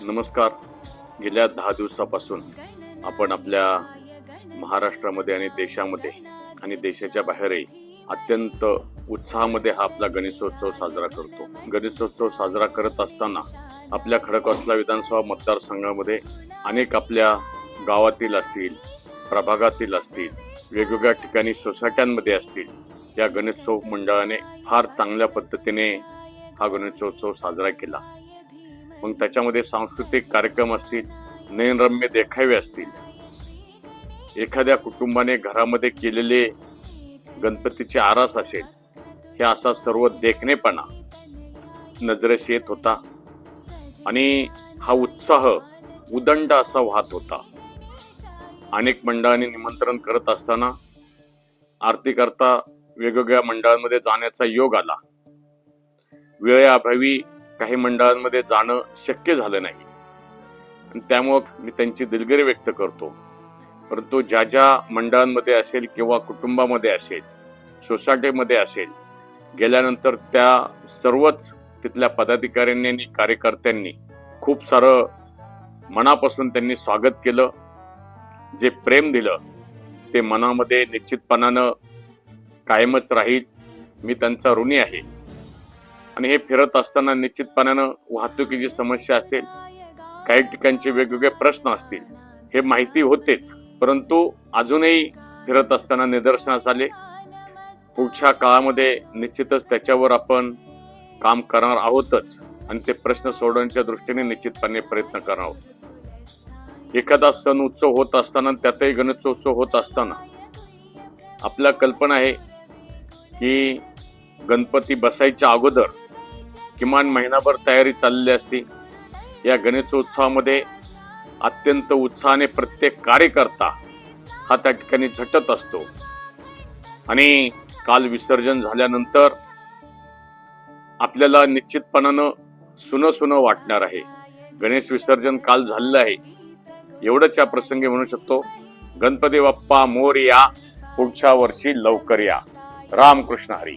नमस्कार. गेल्या दहा दिवसापासून आपण आपल्या महाराष्ट्रामध्ये आणि देशामध्ये आणि देशाच्या बाहेरही अत्यंत उत्साहामध्ये हा आपला गणेशोत्सव साजरा करतो. गणेशोत्सव साजरा करत असताना आपल्या खडकवासला विधानसभा मतदारसंघामध्ये अनेक आपल्या गावातील असतील प्रभागातील असतील वेगवेगळ्या ठिकाणी सोसायट्यांमध्ये असतील या गणेशोत्सव मंडळाने फार चांगल्या पद्धतीने हा गणेशोत्सव साजरा केला. मग त्याच्यामध्ये सांस्कृतिक कार्यक्रम असतील नयनरम्य देखावे असतील. एखाद्या कुटुंबाने घरामध्ये केलेले गणपतीचे आरास असेल हे असा सर्व देखणेपणा नजरेस येत होता. आणि हा उत्साह उदंड असा वाहत होता. अनेक मंडळांनी निमंत्रण करत असताना आरती करता वेगवेगळ्या मंडळांमध्ये जाण्याचा योग आला. वेळेअभावी काही मंडळांमध्ये जाणं शक्य झालं नाही. आणि त्यामुळं मी त्यांची दिलगिरी व्यक्त करतो. परंतु ज्या ज्या मंडळांमध्ये असेल किंवा कुटुंबामध्ये असेल सोसायटीमध्ये असेल गेल्यानंतर त्या सर्वच तिथल्या पदाधिकाऱ्यांनी आणि कार्यकर्त्यांनी खूप सारं मनापासून त्यांनी स्वागत केलं. जे प्रेम दिलं ते मनामध्ये निश्चितपणानं कायमच राहील. मी त्यांचा ऋणी आहे. आणि हे फिरत असताना निश्चितपणानं वाहतुकीची समस्या असेल काही ठिकाणचे वेगवेगळे प्रश्न असतील हे माहिती होतेच. परंतु अजूनही फिरत असताना निदर्शनास आले. पुढच्या काळामध्ये निश्चितच त्याच्यावर आपण काम करणार आहोतच आणि ते प्रश्न सोडवण्याच्या दृष्टीने निश्चितपणे प्रयत्न करणार आहोत. एखादा सण उत्सव होत असताना त्यातही गणेशोत्सव होत असताना आपल्या कल्पना आहे की गणपती बसायच्या अगोदर किमान महिनाभर तयारी चाललेली असते. या गणेशोत्सवामध्ये अत्यंत उत्साहाने प्रत्येक कार्यकर्ता हा त्या ठिकाणी झटत असतो. आणि काल विसर्जन झाल्यानंतर आपल्याला निश्चितपणानं सुनं सुनं वाटणार आहे. गणेश विसर्जन काल झालेलं आहे. एवढंच या प्रसंगी म्हणू शकतो गणपती बाप्पा मोर या पुढच्या वर्षी लवकर या. रामकृष्ण हरी.